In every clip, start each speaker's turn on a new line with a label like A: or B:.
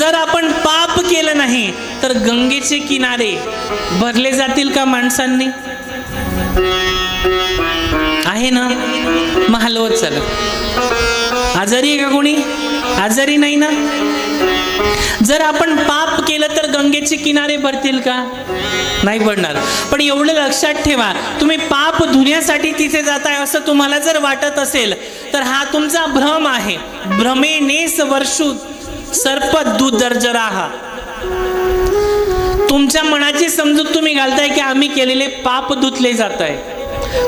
A: जर आपण पाप केलं नाही तर गंगेचे किनारे भरले जातील का माणसांनी? आहे ना? मग हलवत चला आजारी आहे का कोणी? आजारी नाही ना? जर आपण पाप केलं तर गंगेचे किनारे भरतील का? नाही भरणार. पण एवढं लक्षात ठेवा तुम्ही पाप धुण्यासाठी तिथे जाताय असं तुम्हाला जर वाटत असेल तर हा तुमचा भ्रम आहे. भ्रमेनेस वर्षू सर्प दुदर्जराहा तुमच्या मनाची समजूत तुम्ही घालताय की आम्ही केलेले पाप धुतले जात आहे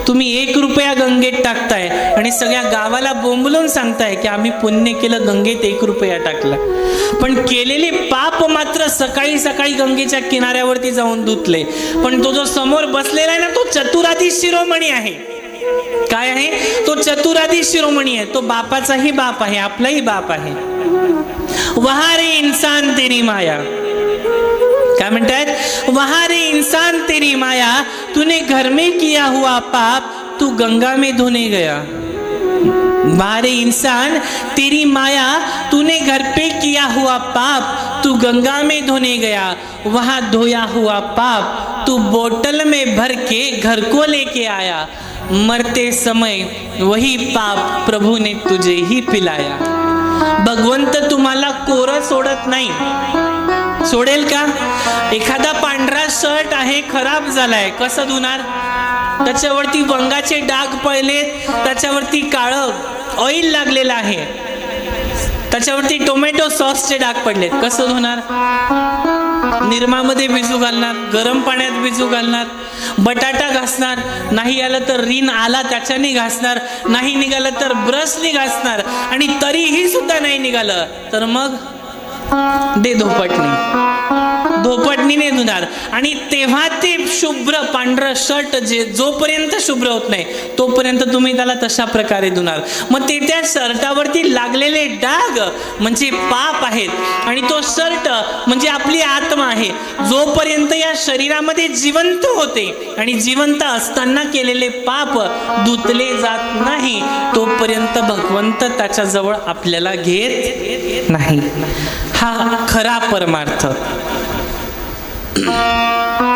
A: तुम्ही एक रुपया गंगेत टाकताय आणि सगळ्या गावाला बोंबलून सांगताय की आम्ही पुण्य केलं गंगेत एक रुपया टाकला. पण केलेले पाप मात्र सकाळी सकाळी गंगेच्या किनाऱ्यावरती जाऊन धुतले. पण तो जो समोर बसलेला आहे ना तो चतुराधी शिरोमणी आहे. काय आहे? तो चतुराधी शिरोमणी आहे. तो बापाचाही बाप आहे आपलाही बाप आहे. वहारे रे तेरी माया. क्या म्हणतात वहारे इंसान तेरी माया तूने घर में किया हुआ पाप तू गंगा में धोने गया. मारे इंसान तेरी माया तूने घर पे किया हुआ पाप तू गंगा में धोने गया वहां धोया हुआ पाप तू बोतल में भर के घर को लेके आया। मरते समय वही पाप प्रभु ने तुझे ही पिलाया। भगवंत तुम्हाला कोरं सोडत नाही। सोडेल का? एखादा पांढरा शर्ट आहे खराब झालाय. कसं धुणार? त्याच्यावरती वंगाचे डाग पडलेत त्याच्यावरती काळं ऑइल लागलेलं आहे. त्याच्यावरती टोमॅटो सॉसचे डाग पडलेत. कसं धुणार? निरमामध्ये भिजू घालणार गरम पाण्यात भिजू घालणार बटाटा घासणार नाही आलं तर रिन आला त्याच्याने घासणार नाही निघालं तर ब्रशने घासणार आणि तरीही सुद्धा नाही निघालं. तर मग? दे धोपटणे. धोपटणीने धुणार. आणि तेव्हा ते शुभ्र पांढरं शर्ट जे जोपर्यंत शुभ्र होत नाही तोपर्यंत तुम्ही त्याला तशा प्रकारे धुणार. मग ते त्या शर्टावरती लागलेले डाग म्हणजे पाप आहेत. आणि तो शर्ट म्हणजे आपली आत्मा आहे. जोपर्यंत या शरीरामध्ये जिवंत होते आणि जिवंत असताना केलेले पाप धुतले जात नाही तोपर्यंत भगवंत त्याच्याजवळ आपल्याला घेत नाही. हा खरा परमार्थ. Thank you.